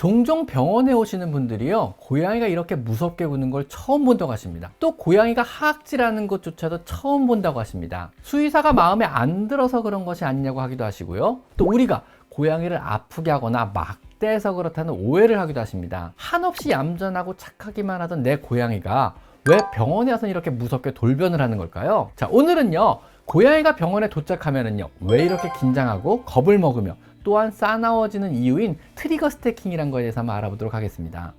종종 병원에 오시는 분들이요, 고양이가 이렇게 무섭게 구는 걸 처음 본다고 하십니다. 또 고양이가 하악질하는 것조차도 처음 본다고 하십니다. 수의사가 마음에 안 들어서 그런 것이 아니냐고 하기도 하시고요. 또 우리가 고양이를 아프게 하거나 막대해서 그렇다는 오해를 하기도 하십니다. 한없이 얌전하고 착하기만 하던 내 고양이가 왜 병원에 와서 이렇게 무섭게 돌변을 하는 걸까요? 자, 오늘은요, 고양이가 병원에 도착하면은요, 왜 이렇게 긴장하고 겁을 먹으며 또한 싸나워지는 이유인 트리거 스태킹이란 거에 대해서 한번 알아보도록 하겠습니다.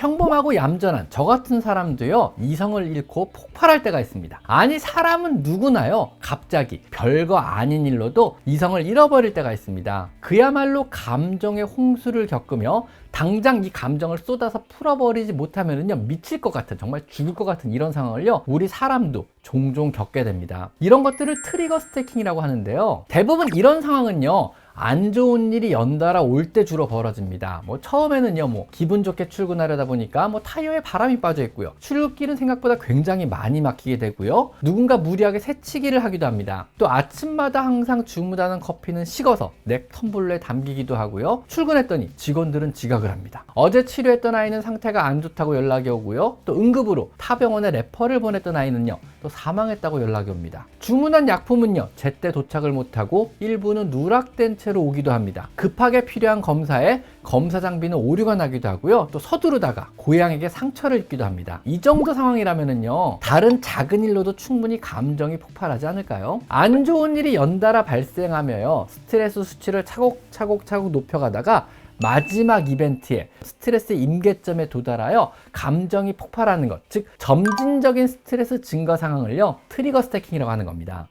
평범하고 얌전한 저 같은 사람도요 이성을 잃고 폭발할 때가 있습니다. 아니 사람은 누구나요? 갑자기 별거 아닌 일로도 이성을 잃어버릴 때가 있습니다. 그야말로 감정의 홍수를 겪으며 당장 이 감정을 쏟아서 풀어버리지 못하면은요 미칠 것 같은 정말 죽을 것 같은 이런 상황을요 우리 사람도 종종 겪게 됩니다. 이런 것들을 트리거 스태킹이라고 하는데요 대부분 이런 상황은요 안 좋은 일이 연달아 올 때 주로 벌어집니다. 뭐 처음에는요, 뭐 기분 좋게 출근하려다 보니까 뭐 타이어에 바람이 빠져 있고요. 출근길은 생각보다 굉장히 많이 막히게 되고요. 누군가 무리하게 새치기를 하기도 합니다. 또 아침마다 항상 주무다는 커피는 식어서 넥 텀블러에 담기기도 하고요. 출근했더니 직원들은 지각을 합니다. 어제 치료했던 아이는 상태가 안 좋다고 연락이 오고요. 또 응급으로 타 병원에 레퍼를 보냈던 아이는요, 또 사망했다고 연락이 옵니다. 주문한 약품은요, 제때 도착을 못하고 일부는 누락된 채로 오기도 합니다. 급하게 필요한 검사에 검사 장비는 오류가 나기도 하고요. 또 서두르다가 고양에게 상처를 입기도 합니다. 이 정도 상황이라면은요, 다른 작은 일로도 충분히 감정이 폭발하지 않을까요? 안 좋은 일이 연달아 발생하며요, 스트레스 수치를 차곡차곡차곡 높여가다가 마지막 이벤트에 스트레스 임계점에 도달하여 감정이 폭발하는 것, 즉 점진적인 스트레스 증가 상황을요 트리거 스태킹이라고 하는 겁니다.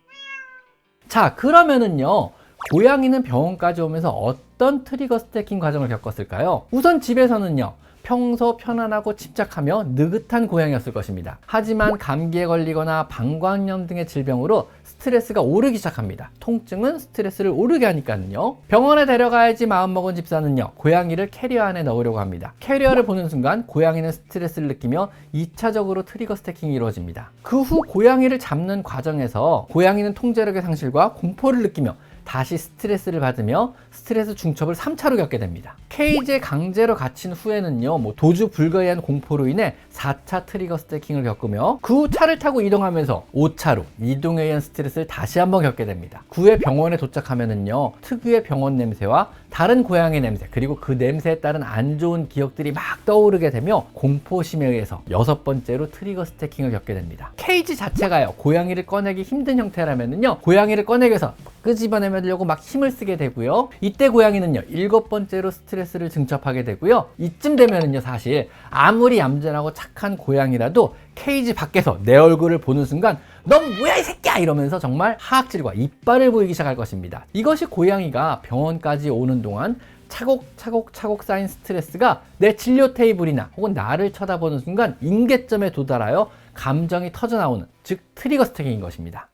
자 그러면은요 고양이는 병원까지 오면서 어떤 트리거 스태킹 과정을 겪었을까요? 우선 집에서는요 평소 편안하고 침착하며 느긋한 고양이였을 것입니다. 하지만 감기에 걸리거나 방광염 등의 질병으로 스트레스가 오르기 시작합니다. 통증은 스트레스를 오르게 하니까요. 병원에 데려가야지 마음먹은 집사는요. 고양이를 캐리어 안에 넣으려고 합니다. 캐리어를 보는 순간 고양이는 스트레스를 느끼며 2차적으로 트리거 스태킹이 이루어집니다. 그 후 고양이를 잡는 과정에서 고양이는 통제력의 상실과 공포를 느끼며 다시 스트레스를 받으며 스트레스 중첩을 3차로 겪게 됩니다. 케이지에 강제로 갇힌 후에는요, 뭐 도주 불가의한 공포로 인해 4차 트리거 스태킹을 겪으며 그 후 차를 타고 이동하면서 5차로 이동에 의한 스트레스를 다시 한번 겪게 됩니다. 그 후에 병원에 도착하면은요, 특유의 병원 냄새와 다른 고양이 냄새, 그리고 그 냄새에 따른 안 좋은 기억들이 막 떠오르게 되며 공포심에 의해서 여섯 번째로 트리거 스태킹을 겪게 됩니다. 케이지 자체가요, 고양이를 꺼내기 힘든 형태라면은요, 고양이를 꺼내기 위해서 끄집어내려고 막 힘을 쓰게 되고요. 이때 고양이는요, 일곱 번째로 스트레스를 증첩하게 되고요. 이쯤 되면은요, 사실 아무리 얌전하고 착한 고양이라도 케이지 밖에서 내 얼굴을 보는 순간 넌 뭐야 이 새끼야 이러면서 정말 하악질과 이빨을 보이기 시작할 것입니다. 이것이 고양이가 병원까지 오는 동안 차곡차곡 차곡 쌓인 스트레스가 내 진료 테이블이나 혹은 나를 쳐다보는 순간 임계점에 도달하여 감정이 터져 나오는 즉 트리거 스태킹인 것입니다.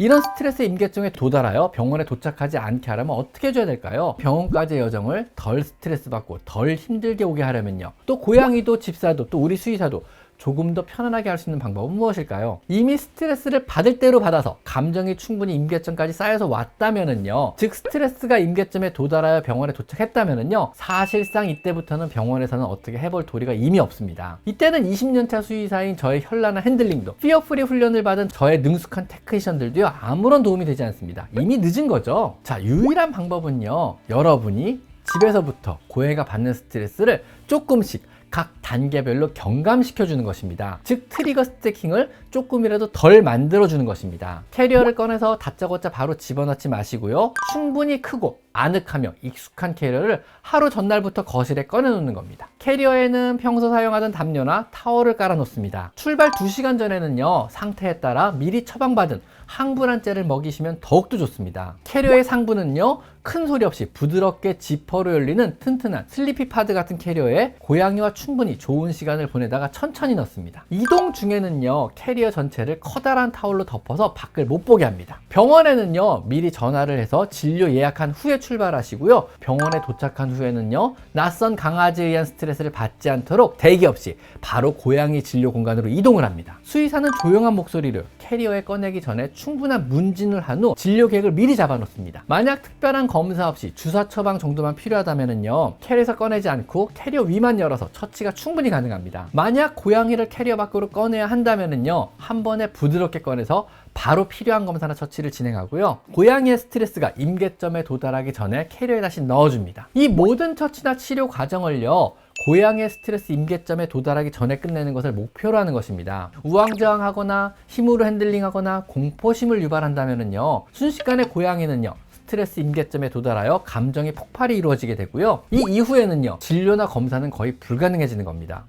이런 스트레스 임계점에 도달하여 병원에 도착하지 않게 하려면 어떻게 해줘야 될까요? 병원까지의 여정을 덜 스트레스 받고 덜 힘들게 오게 하려면요. 또 고양이도 집사도 또 우리 수의사도 조금 더 편안하게 할 수 있는 방법은 무엇일까요? 이미 스트레스를 받을 대로 받아서 감정이 충분히 임계점까지 쌓여서 왔다면은요. 즉 스트레스가 임계점에 도달하여 병원에 도착했다면은요. 사실상 이때부터는 병원에서는 어떻게 해볼 도리가 이미 없습니다. 이때는 20년차 수의사인 저의 현란한 핸들링도 피어프리 훈련을 받은 저의 능숙한 테크니션들도요. 아무런 도움이 되지 않습니다. 이미 늦은 거죠. 자, 유일한 방법은요. 여러분이 집에서부터 고해가 받는 스트레스를 조금씩 각 단계별로 경감시켜 주는 것입니다. 즉 트리거 스태킹을 조금이라도 덜 만들어 주는 것입니다. 캐리어를 꺼내서 다짜고짜 바로 집어넣지 마시고요. 충분히 크고 아늑하며 익숙한 캐리어를 하루 전날부터 거실에 꺼내 놓는 겁니다. 캐리어에는 평소 사용하던 담요나 타월을 깔아 놓습니다. 출발 2시간 전에는요. 상태에 따라 미리 처방받은 항불안제를 먹이시면 더욱더 좋습니다. 캐리어의 상부는요. 큰 소리 없이 부드럽게 지퍼로 열리는 튼튼한 슬리피 파드 같은 캐리어에 고양이와 충분히 좋은 시간을 보내다가 천천히 넣습니다. 이동 중에는요, 캐리어 전체를 커다란 타올로 덮어서 밖을 못 보게 합니다. 병원에는요, 미리 전화를 해서 진료 예약한 후에 출발하시고요. 병원에 도착한 후에는요, 낯선 강아지에 의한 스트레스 를 받지 않도록 대기 없이 바로 고양이 진료 공간으로 이동을 합니다. 수의사는 조용한 목소리로 캐리어에 꺼내기 전에 충분한 문진을 한 후 진료 계획을 미리 잡아놓습니다. 만약 특별한 검사 없이 주사 처방 정도만 필요하다면요 캐리어에서 꺼내지 않고 캐리어 위만 열어서 처치가 충분히 가능합니다. 만약 고양이를 캐리어 밖으로 꺼내야 한다면요 한 번에 부드럽게 꺼내서 바로 필요한 검사나 처치를 진행하고요. 고양이의 스트레스가 임계점에 도달하기 전에 캐리어에 다시 넣어줍니다. 이 모든 처치나 치료 과정을요. 고양이의 스트레스 임계점에 도달하기 전에 끝내는 것을 목표로 하는 것입니다. 우왕좌왕하거나 힘으로 핸들 링하거나 공포심을 유발한다면요. 순식간에 고양이는요. 스트레스 임계점에 도달하여 감정의 폭발이 이루어지게 되고요. 이 이후에는요. 진료나 검사는 거의 불가능해지는 겁니다.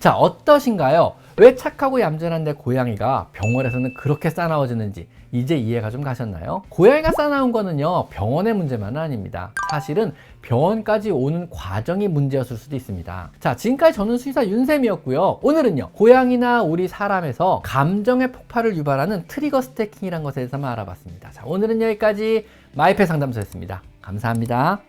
자, 어떠신가요? 왜 착하고 얌전한 내 고양이가 병원에서는 그렇게 싸나워지는지 이제 이해가 좀 가셨나요? 고양이가 싸나운 거는요, 병원의 문제만은 아닙니다. 사실은 병원까지 오는 과정이 문제였을 수도 있습니다. 자, 지금까지 저는 수의사 윤쌤이었고요. 오늘은요, 고양이나 우리 사람에서 감정의 폭발을 유발하는 트리거 스태킹이라는 것에 대해서만 알아봤습니다. 자, 오늘은 여기까지 마이페 상담소였습니다. 감사합니다.